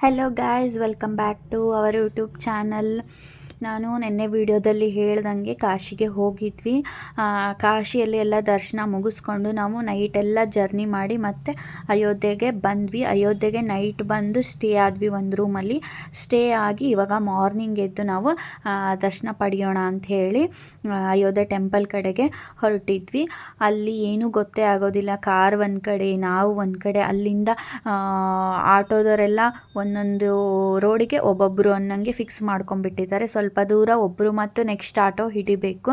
hello guys welcome back to our YouTube channel ನಾನು ನಿನ್ನೆ ವಿಡಿಯೋದಲ್ಲಿ ಹೇಳ್ದಂಗೆ ಕಾಶಿಗೆ ಹೋಗಿದ್ವಿ. ಕಾಶಿಯಲ್ಲಿ ಎಲ್ಲ ದರ್ಶನ ಮುಗಿಸ್ಕೊಂಡು ನಾವು ನೈಟ್ ಎಲ್ಲ ಜರ್ನಿ ಮಾಡಿ ಮತ್ತೆ ಅಯೋಧ್ಯೆಗೆ ಬಂದ್ವಿ. ಅಯೋಧ್ಯೆಗೆ ನೈಟ್ ಬಂದು ಸ್ಟೇ ಆದ್ವಿ ಒಂದು ರೂಮಲ್ಲಿ ಸ್ಟೇ ಆಗಿ ಇವಾಗ ಮಾರ್ನಿಂಗ್ ಎದ್ದು ನಾವು ದರ್ಶನ ಪಡೆಯೋಣ ಅಂತ ಹೇಳಿ ಅಯೋಧ್ಯೆ ಟೆಂಪಲ್ ಕಡೆಗೆ ಹೊರಟಿದ್ವಿ. ಅಲ್ಲಿ ಏನೂ ಗೊತ್ತೇ ಆಗೋದಿಲ್ಲ. ಕಾರ್ ಒಂದು ಕಡೆ, ನಾವು ಒಂದು ಕಡೆ, ಅಲ್ಲಿಂದ ಆಟೋದವರೆಲ್ಲ ಒಂದೊಂದು ರೋಡಿಗೆ ಒಬ್ಬೊಬ್ಬರು ಅನ್ನಂಗೆ ಫಿಕ್ಸ್ ಮಾಡ್ಕೊಂಡ್ಬಿಟ್ಟಿದ್ದಾರೆ. ಸ್ವಲ್ಪ ದೂರ ಒಬ್ಬರು ಮತ್ತು ನೆಕ್ಸ್ಟ್ ಆಟೋ ಹಿಡಿಬೇಕು.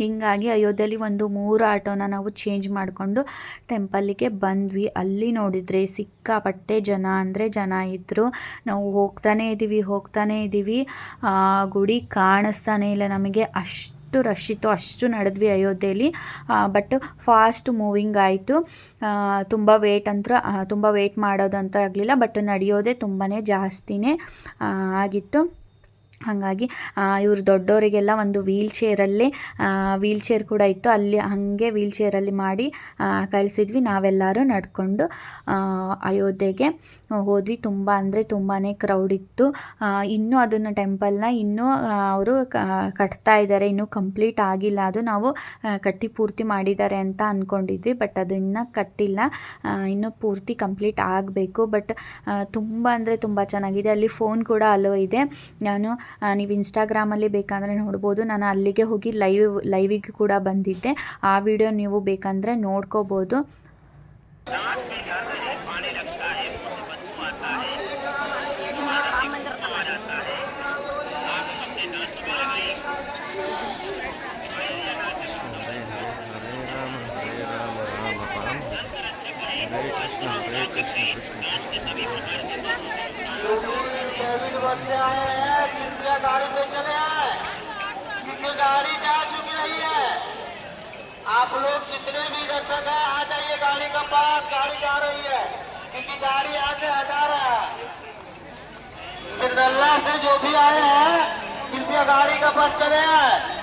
ಹೀಗಾಗಿ ಅಯೋಧ್ಯೆಯಲ್ಲಿ ಒಂದು ಮೂರು ಆಟೋನ ನಾವು ಚೇಂಜ್ ಮಾಡಿಕೊಂಡು ಟೆಂಪಲ್ಲಿಗೆ ಬಂದ್ವಿ. ಅಲ್ಲಿ ನೋಡಿದರೆ ಸಿಕ್ಕಾಪಟ್ಟೆ ಜನ, ಅಂದರೆ ಜನ ಇದ್ದರು ನಾವು ಹೋಗ್ತಾನೇ ಇದ್ದೀವಿ ಹೋಗ್ತಾನೇ ಇದ್ದೀವಿ ಗುಡಿ ಕಾಣಿಸ್ತಾನೆ ಇಲ್ಲ ನಮಗೆ. ಅಷ್ಟು ರಶ್ ಇತ್ತು, ಅಷ್ಟು ನಡೆದ್ವಿ ಅಯೋಧ್ಯೆಯಲ್ಲಿ ಬಟ್ ಫಾಸ್ಟ್ ಮೂವಿಂಗ್ ಆಯಿತು. ತುಂಬ ವೇಟ್ ಅಂತ ತುಂಬ ವೇಟ್ ಮಾಡೋದಂತ ಆಗಲಿಲ್ಲ ಬಟ್ ನಡೆಯೋದೇ ತುಂಬಾ ಜಾಸ್ತಿನೇ ಆಗಿತ್ತು. ಹಾಗಾಗಿ ಇವರು ದೊಡ್ಡವರಿಗೆಲ್ಲ ಒಂದು ವೀಲ್ ಚೇರಲ್ಲೇ ವೀಲ್ ಚೇರ್ ಕೂಡ ಇತ್ತು. ಅಲ್ಲಿ ಹಾಗೆ ವೀಲ್ ಚೇರಲ್ಲಿ ಮಾಡಿ ಕಳಿಸಿದ್ವಿ. ನಾವೆಲ್ಲರೂ ನಡ್ಕೊಂಡು ಅಯೋಧ್ಯೆಗೆ ಹೋದ್ವಿ. ತುಂಬ ಅಂದರೆ ತುಂಬಾ ಕ್ರೌಡ್ ಇತ್ತು. ಇನ್ನೂ ಅದನ್ನು ಟೆಂಪಲ್ನ ಇನ್ನೂ ಅವರು ಕಟ್ತಾ ಇದ್ದಾರೆ ಇನ್ನೂ ಕಂಪ್ಲೀಟ್ ಆಗಿಲ್ಲ. ಅದು ನಾವು ಕಟ್ಟಿ ಪೂರ್ತಿ ಮಾಡಿದ್ದಾರೆ ಅಂತ ಅಂದ್ಕೊಂಡಿದ್ವಿ ಬಟ್ ಅದನ್ನು ಕಟ್ಟಿಲ್ಲ. ಇನ್ನೂ ಪೂರ್ತಿ ಕಂಪ್ಲೀಟ್ ಆಗಬೇಕು. ಬಟ್ ತುಂಬ ಅಂದರೆ ತುಂಬ ಚೆನ್ನಾಗಿದೆ. ಅಲ್ಲಿ ಫೋನ್ ಕೂಡ ಅಲೋ ಇದೆ. ನಾನು ನೀವು ಇನ್ಸ್ಟಾಗ್ರಾಮಲ್ಲಿ ಬೇಕಂದರೆ ನೋಡ್ಬೋದು. ನಾನು ಅಲ್ಲಿಗೆ ಹೋಗಿ ಲೈವ್ ಲೈವಿಗೆ ಕೂಡ ಬಂದಿದ್ದೆ. ಆ ವಿಡಿಯೋ ನೀವು ಬೇಕಂದರೆ ನೋಡ್ಕೋಬೋದು. Thank you. आप लोग जितने भी दर्शक है आ जाइए गाड़ी का पास। गाड़ी जा रही है, क्योंकि गाड़ी यहाँ से हटा रहा है। सिरदल्ला से जो भी आए हैं, कृपया गाड़ी का पास चले आए।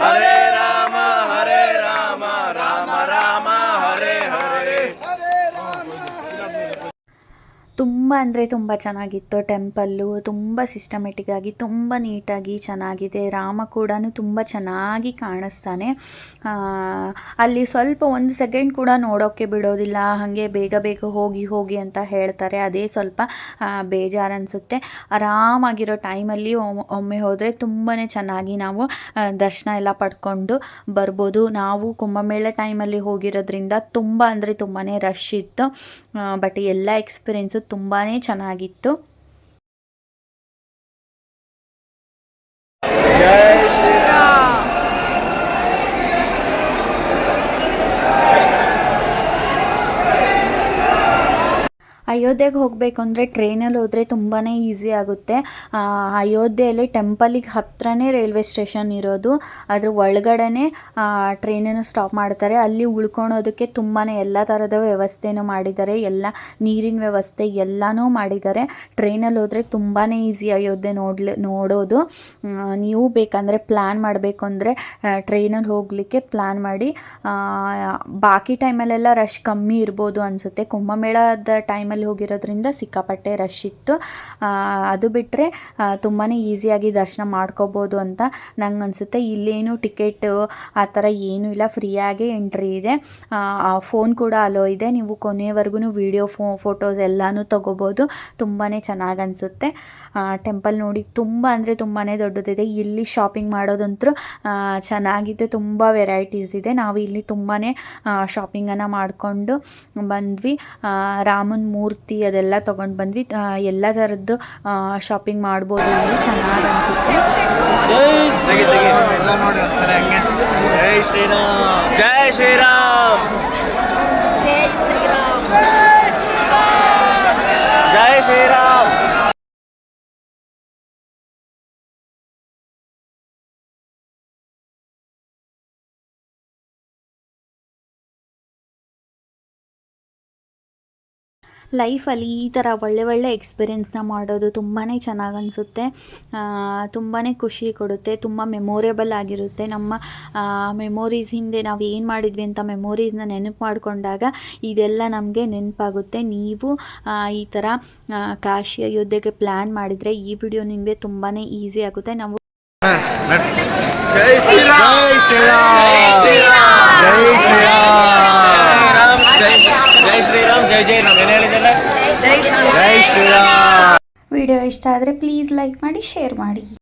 हरे ತುಂಬ ಅಂದರೆ ತುಂಬ ಚೆನ್ನಾಗಿತ್ತು ಟೆಂಪಲ್ಲು, ತುಂಬ ಸಿಸ್ಟಮೆಟಿಕ್ಕಾಗಿ ತುಂಬ ನೀಟಾಗಿ ಚೆನ್ನಾಗಿದೆ. ರಾಮ ಕೂಡ ತುಂಬ ಚೆನ್ನಾಗಿ ಕಾಣಿಸ್ತಾನೆ. ಅಲ್ಲಿ ಸ್ವಲ್ಪ ಒಂದು ಸೆಕೆಂಡ್ ಕೂಡ ನೋಡೋಕ್ಕೆ ಬಿಡೋದಿಲ್ಲ. ಹಾಗೆ ಬೇಗ ಬೇಗ ಹೋಗಿ ಹೋಗಿ ಅಂತ ಹೇಳ್ತಾರೆ. ಅದೇ ಸ್ವಲ್ಪ ಬೇಜಾರು ಅನಿಸುತ್ತೆ ಆರಾಮಾಗಿರೋ ಟೈಮಲ್ಲಿ ಒಮ್ಮೆ ಹೋದರೆ ತುಂಬಾ ಚೆನ್ನಾಗಿ ನಾವು ದರ್ಶನ ಎಲ್ಲ ಪಡ್ಕೊಂಡು ಬರ್ಬೋದು. ನಾವು ಕುಂಭಮೇಳ ಟೈಮಲ್ಲಿ ಹೋಗಿರೋದ್ರಿಂದ ತುಂಬ ಅಂದರೆ ತುಂಬಾ ರಶ್ ಇತ್ತು. ಬಟ್ ಎಲ್ಲ ಎಕ್ಸ್ಪೀರಿಯೆನ್ಸು ತುಂಬಾ ಚೆನ್ನಾಗಿತ್ತು. ಅಯೋಧ್ಯೆಗೆ ಹೋಗಬೇಕು ಅಂದರೆ ಟ್ರೈನಲ್ಲಿ ಹೋದರೆ ತುಂಬಾ ಈಸಿ ಆಗುತ್ತೆ. ಅಯೋಧ್ಯೆಯಲ್ಲಿ ಟೆಂಪಲಿಗೆ ಹತ್ರನೇ ರೈಲ್ವೆ ಸ್ಟೇಷನ್ ಇರೋದು. ಅದ್ರ ಒಳಗಡೆನೆ ಟ್ರೈನನ್ನು ಸ್ಟಾಪ್ ಮಾಡ್ತಾರೆ. ಅಲ್ಲಿ ಉಳ್ಕೊಳೋದಕ್ಕೆ ತುಂಬಾ ಎಲ್ಲ ಥರದ ವ್ಯವಸ್ಥೆನೂ ಮಾಡಿದ್ದಾರೆ. ಎಲ್ಲ ನೀರಿನ ವ್ಯವಸ್ಥೆ ಎಲ್ಲನೂ ಮಾಡಿದ್ದಾರೆ. ಟ್ರೈನಲ್ಲಿ ಹೋದರೆ ತುಂಬಾ ಈಸಿ ಅಯೋಧ್ಯೆ ನೋಡ್ಲಿ, ನೋಡೋದು. ನೀವು ಬೇಕಂದರೆ ಪ್ಲ್ಯಾನ್ ಮಾಡಬೇಕು ಅಂದರೆ ಟ್ರೈನಲ್ಲಿ ಹೋಗಲಿಕ್ಕೆ ಪ್ಲ್ಯಾನ್ ಮಾಡಿ. ಬಾಕಿ ಟೈಮಲ್ಲೆಲ್ಲ ರಶ್ ಕಮ್ಮಿ ಇರ್ಬೋದು ಅನಿಸುತ್ತೆ. ಕುಂಭಮೇಳದ ಟೈಮಲ್ಲಿ ಹೋಗಿರೋದ್ರಿಂದ ಸಿಕ್ಕಾಪಟ್ಟೆ ರಶ್ ಇತ್ತು. ಅದು ಬಿಟ್ಟರೆ ತುಂಬಾ ಈಸಿಯಾಗಿ ದರ್ಶನ ಮಾಡ್ಕೋಬೋದು ಅಂತ ನಂಗೆ ಅನಿಸುತ್ತೆ. ಇಲ್ಲೇನು ಟಿಕೆಟ್ ಆ ಥರ ಏನೂ ಇಲ್ಲ. ಫ್ರೀಯಾಗಿ ಎಂಟ್ರಿ ಇದೆ. ಫೋನ್ ಕೂಡ ಅಲೋ ಇದೆ. ನೀವು ಕೊನೆಯವರೆಗೂ ವೀಡಿಯೋ ಫೋ ಫೋಟೋಸ್ ಎಲ್ಲನೂ ತೊಗೋಬೋದು. ತುಂಬಾ ಚೆನ್ನಾಗಿ ಅನಿಸುತ್ತೆ. ಟೆಂಪಲ್ ನೋಡಿ ತುಂಬ ಅಂದರೆ ತುಂಬಾ ದೊಡ್ಡದಿದೆ. ಇಲ್ಲಿ ಶಾಪಿಂಗ್ ಮಾಡೋದಂತೂ ಚೆನ್ನಾಗಿದೆ ತುಂಬ ವೆರೈಟೀಸ್ ಇದೆ. ನಾವು ಇಲ್ಲಿ ತುಂಬಾ ಶಾಪಿಂಗನ್ನು ಮಾಡಿಕೊಂಡು ಬಂದ್ವಿ. ರಾಮನ ಮೂರ್ತಿ ಅದೆಲ್ಲ ತೊಗೊಂಡು ಬಂದ್ವಿ. ಎಲ್ಲ ಥರದ್ದು ಶಾಪಿಂಗ್ ಮಾಡ್ಬೋದು ಇಲ್ಲಿ ಚೆನ್ನಾಗಿ ಅನಿಸುತ್ತೆ. ಜೈ ಶ್ರೀರಾಮ್. ಜೈ ಶ್ರೀರಾಮ್. ಲೈಫಲ್ಲಿ ಈ ಥರ ಒಳ್ಳೆ ಒಳ್ಳೆ ಎಕ್ಸ್ಪೀರಿಯೆನ್ಸ್ನ ಮಾಡೋದು ತುಂಬಾ ಚೆನ್ನಾಗಿ ಅನಿಸುತ್ತೆ. ತುಂಬಾ ಖುಷಿ ಕೊಡುತ್ತೆ ತುಂಬ ಮೆಮೊರೇಬಲ್ ಆಗಿರುತ್ತೆ. ನಮ್ಮ ಮೆಮೊರೀಸ್ ಹಿಂದೆ ನಾವು ಏನು ಮಾಡಿದ್ವಿ ಅಂತ ಮೆಮೊರೀಸ್ನ ನೆನಪು ಮಾಡಿಕೊಂಡಾಗ ಇದೆಲ್ಲ ನಮಗೆ ನೆನಪಾಗುತ್ತೆ. ನೀವು ಈ ಥರ ಕಾಶಿ ಅಯೋಧ್ಯೆಗೆ ಪ್ಲ್ಯಾನ್ ಮಾಡಿದರೆ ಈ ವಿಡಿಯೋ ನಿಮಗೆ ತುಂಬಾ ಈಸಿ ಆಗುತ್ತೆ. ನಾವು ಜೈ ಶ್ರೀರಾಮ್ ಜೈ ಶ್ರೀರಾಮ್ ಜೈ ಶ್ರೀರಾಮ್ ಜೈ ಜೈ ಶ್ರೀರಾಮ್ ಜೈ ಜೈ ರಾಮ್ ಏನು ಹೇಳಿದ್ದಲ್ಲ ಜೈ ಶ್ರೀರಾಮ್ ವಿಡಿಯೋ ಇಷ್ಟ ಆದರೆ ಪ್ಲೀಸ್ ಲೈಕ್ ಮಾಡಿ ಶೇರ್ ಮಾಡಿ.